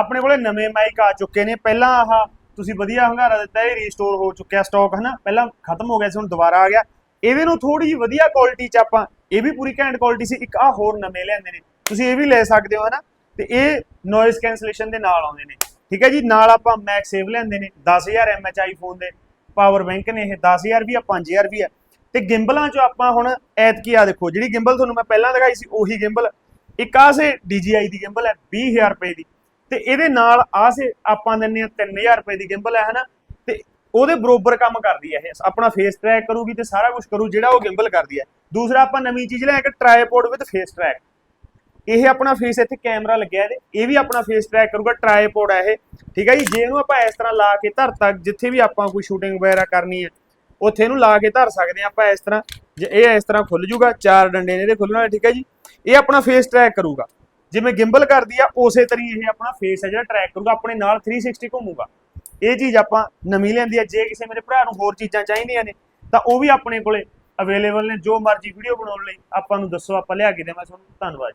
ਆਪਣੇ ਕੋਲੇ ਨਵੇਂ ਮਾਈਕ ਆ ਚੁੱਕੇ ਨੇ। ਪਹਿਲਾਂ ਆਹ ਤੁਸੀਂ ਵਧੀਆ ਹੰਗਾਰਾ ਦਿੱਤਾ, ਇਹ ਰੀਸਟੋਰ ਹੋ ਚੁੱਕਿਆ ਸਟਾਕ ਹਨਾ? ਪਹਿਲਾਂ ਖਤਮ ਹੋ ਗਿਆ ਸੀ, ਹੁਣ ਦੁਬਾਰਾ ਆ ਗਿਆ। ਇਹਦੇ ਨੂੰ ਥੋੜੀ ਜਿਹੀ ਵਧੀਆ ਕੁਆਲਿਟੀ ਚ ਆਪਾਂ, ਇਹ ਵੀ ਪੂਰੀ ਘੈਂਟ ਕੁਆਲਿਟੀ ਸੀ, ਇੱਕ ਆ ਹੋਰ ਨਵੇਂ ਲੈਂਦੇ ਨੇ। ਤੁਸੀਂ ਇਹ ਵੀ ਲੈ ਸਕਦੇ ਹੋ, ਹਨਾ? ਤੇ ਇਹ ਨੋਇਜ਼ ਕੈਂਸਲੇਸ਼ਨ ਦੇ ਨਾਲ ਆਉਂਦੇ ਨੇ। ਠੀਕ ਹੈ ਜੀ? ਨਾਲ ਆਪਾਂ ਮੈਕਸ ਸੇਵ ਲੈਂਦੇ ਨੇ 10000 ਐਮਐਚ ਆਈਫੋਨ ਦੇ। ਪਾਵਰ ਬੈਂਕ ਨੇ ਇਹ 10000 ਵੀ ਆ 5000 ਵੀ ਆ। ਤੇ ਗਿੰਬਲਾਂ 'ਚੋਂ ਆਪਾਂ ਹੁਣ ਐਤਕੀ ਆ ਦੇਖੋ, ਜਿਹੜੀ ਗਿੰਬਲ ਤੁਹਾਨੂੰ ਮੈਂ ਪਹਿਲਾਂ ਦਿਖਾਈ ਸੀ, ਉਹੀ ਗਿੰਬਲ ਇੱਕ ਆ ਸੇ DJI ਦੀ ਗਿੰਬਲ ਹੈ 20000 ਰੁਪਏ ਦੀ। ਤੇ ਇਹਦੇ ਨਾਲ ਆ ਸੇ ਆਪਾਂ ਦਿੰਨੇ ਆ 3000 ਰੁਪਏ ਦੀ ਗਿੰਬਲ ਹੈ, ਹਨਾ? ਤੇ ਉਹਦੇ ਬਰੋਬਰ ਕੰਮ ਕਰਦੀ ਹੈ ਇਹ। ਆਪਣਾ ਫੇਸ ਟਰੈਕ ਕਰੂਗੀ ਤੇ ਸਾਰਾ ਕੁਝ ਕਰੂ, ਜਿਹੜਾ ਉਹ ਗਿੰਬਲ ਕਰਦੀ ਹੈ। ਦੂਸਰਾ ਆਪਾਂ ਨਵੀਂ ਚੀਜ਼ ਲਿਆ ਕਿ ਟ੍ਰਾਈਪੋਡ ਵਿਦ ਫੇਸ ਟਰੈਕ ਇਹ ਆਪਣਾ ਫੇਸ ਇੱਥੇ ਕੈਮਰਾ ਲੱਗਿਆ ਇਹਦੇ। ਇਹ ਵੀ ਆਪਣਾ ਫੇਸ ਟਰੈਕ ਕਰੂਗਾ ਟ੍ਰਾਈਪੋਡ ਹੈ ਇਹ। ਠੀਕ ਹੈ ਜੀ? ਜੇ ਇਹਨੂੰ ਆਪਾਂ ਇਸ ਤਰ੍ਹਾਂ ਲਾ ਕੇ ਧਰ ਤੱਕ ਜਿੱਥੇ ਵੀ ਆਪਾਂ ਕੋਈ ਸ਼ੂਟਿੰਗ ਵਗੈਰਾ ਕਰਨੀ ਹੈ, ਉੱਥੇ ਇਹਨੂੰ ਲਾ ਕੇ ਧਰ ਸਕਦੇ ਆ ਆਪਾਂ ਇਸ ਤਰ੍ਹਾਂ। ਜੇ ਇਹ ਇਸ ਤਰ੍ਹਾਂ ਖੁੱਲ ਜੂਗਾ, ਚਾਰ ਡੰਡੇ ਨੇ ਇਹਦੇ ਖੁੱਲਣਾ ਠੀਕ ਹੈ ਜੀ? ਇਹ ਆਪਣਾ ਫੇਸ ਟਰੈਕ ਕਰੂਗਾ। ਜਿਵੇਂ ਗਿੰਬਲ ਕਰਦੀ ਆ, ਉਸੇ ਤਰੀ ਇਹ ਆਪਣਾ ਫੇਸ ਹੈ ਜਿਹੜਾ ਟਰੈਕ ਕਰੂਗਾ, ਆਪਣੇ ਨਾਲ 360 ਘੁੰਮੂਗਾ। ਇਹ ਚੀਜ਼ ਆਪਾਂ ਨਵੀਂ ਲੈਂਦੀ ਆ, ਜੇ ਕਿਸੇ ਮੇਰੇ ਭਰਾ ਨੂੰ ਹੋਰ ਚੀਜ਼ਾਂ ਚਾਹੀਦੀਆਂ ਨੇ, ਤਾਂ ਉਹ ਵੀ ਆਪਣੇ ਕੋਲੇ ਅਵੇਲੇਬਲ ਨੇ, ਜੋ ਮਰਜ਼ੀ ਵੀਡੀਓ ਬਣਾਉਣ ਲਈ ਆਪਾਂ ਨੂੰ ਦੱਸੋ, ਆਪਾਂ ਲਿਆ ਕੇ ਦੇਵਾਂ ਤੁਹਾਨੂੰ। ਧੰਨਵਾਦ